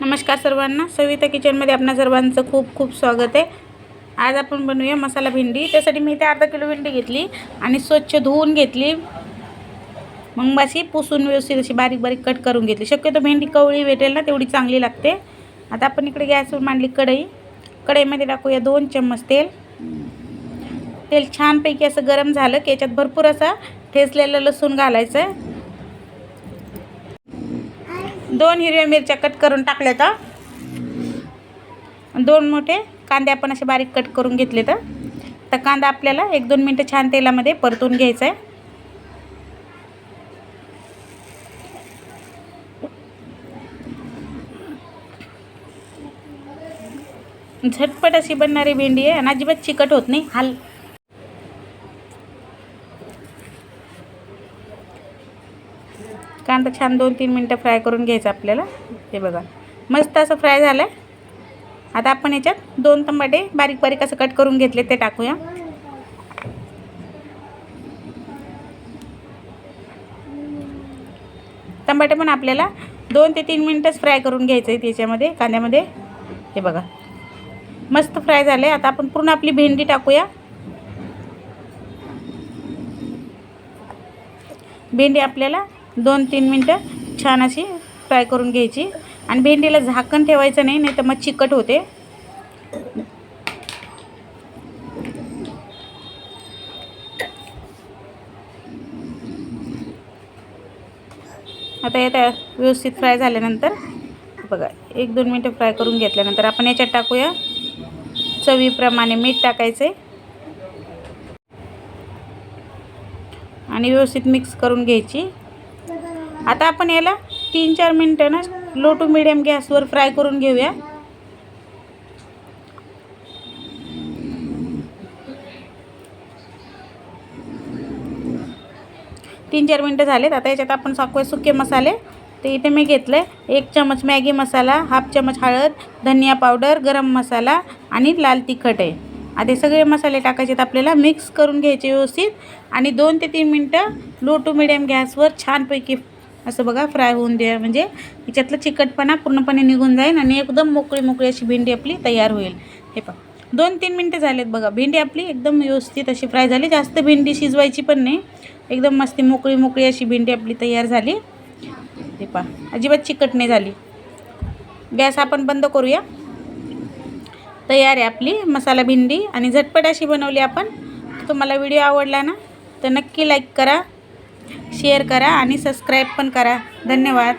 नमस्कार सर्वांना. सविता किचनमध्ये आपणा सर्वांचं खूप खूप स्वागत आहे. आज आपण बनवूया मसाला भेंडी. त्यासाठी मी इथे अर्धा किलो भेंडी घेतली आणि स्वच्छ धुवून घेतली. मग बाशी पुसून व्यवस्थित अशी बारीक बारीक कट करून घेतली. शक्यतो भेंडी कवळी भेटेल ना तेवढी चांगली लागते. आता आपण इकडे गॅसवर मांडली कढई. कढईमध्ये टाकूया दोन चम्मच तेल. तेल छानपैकी असं गरम झालं की याच्यात भरपूर असा ठेचलेलं लसूण घालायचं आहे. दोन हिरव्या मिरच्या कट करून टाकल्या तर. दोन मोठे कांदे आपण असे बारीक कट करून घेतले तर. तर कांदा आपल्याला एक दोन मिनटं छान तेलामध्ये परतून घ्यायचा आहे झटपट अशी बनणारी भेंडी आहे आणि अजिबात चिकट होत नाही. हाल कांदा छान दोन तीन मिनटं फ्राय करून घ्यायचं आपल्याला. ते बघा. मस्त असं फ्राय झालं आहे आता आपण याच्यात दोन टमाटे बारीक बारीक असं कट करून घेतले ते टाकूया. टमाटे पण आपल्याला दोन ते तीन मिनटंच फ्राय करून घ्यायचं आहे त्याच्यामध्ये कांद्यामध्ये. हे बघा. मस्त फ्राय झाले आता आपण पूर्ण आपली भेंडी टाकूया. भेंडी आपल्याला दोन तीन मिनटं छान अशी फ्राय करून घ्यायची. आणि भेंडीला झाकण ठेवायचं नाही नाही तर मग चिकट होते. आता येत व्यवस्थित फ्राय झाल्यानंतर बघा एक दोन मिनटं फ्राय करून घेतल्यानंतर आपण याच्यात टाकूया. चवीप्रमाणे मीठ टाकायचं. आहे आणि व्यवस्थित मिक्स करून घ्यायची. आता आपण याला तीन चार मिनटं ना लो टू मिडियम गॅसवर फ्राय करून घेऊया. तीन चार मिनटं झालेत. आता याच्यात आपण साखवे सुके मसाले ते इथे मी घेतलं आहे एक चमच मॅगी मसाला हाफ चमच हळद धनिया पावडर गरम मसाला आणि लाल तिखट आहे. आता सगळे मसाले टाकायचे आहेत आपल्याला. मिक्स करून घ्यायचे व्यवस्थित. आणि दोन ते तीन मिनटं लो टू मिडियम गॅसवर छानपैकी असं बघा फ्राय होऊन द्या. म्हणजे याच्यातला चिकटपणा पूर्णपणे निघून जाईल आणि एकदम मोकळी मोकळी अशी भेंडी आपली तयार होईल. हे पहा. दोन तीन मिनटं झालेत बघा. भेंडी आपली एकदम व्यवस्थित अशी फ्राय झाली. जास्त भेंडी शिजवायची पण नाही. एकदम मस्ती मोकळी मोकळी अशी भेंडी आपली तयार झाली. हे पहा. अजिबात चिकट नाही झाली. गॅस आपण बंद करूया. तयार आहे आपली मसाला भेंडी आणि झटपट अशी बनवली आपण. तुम्हाला व्हिडिओ आवडला ना तर नक्की लाईक करा. शेअर करा आणि सबस्क्राईब पण करा. धन्यवाद.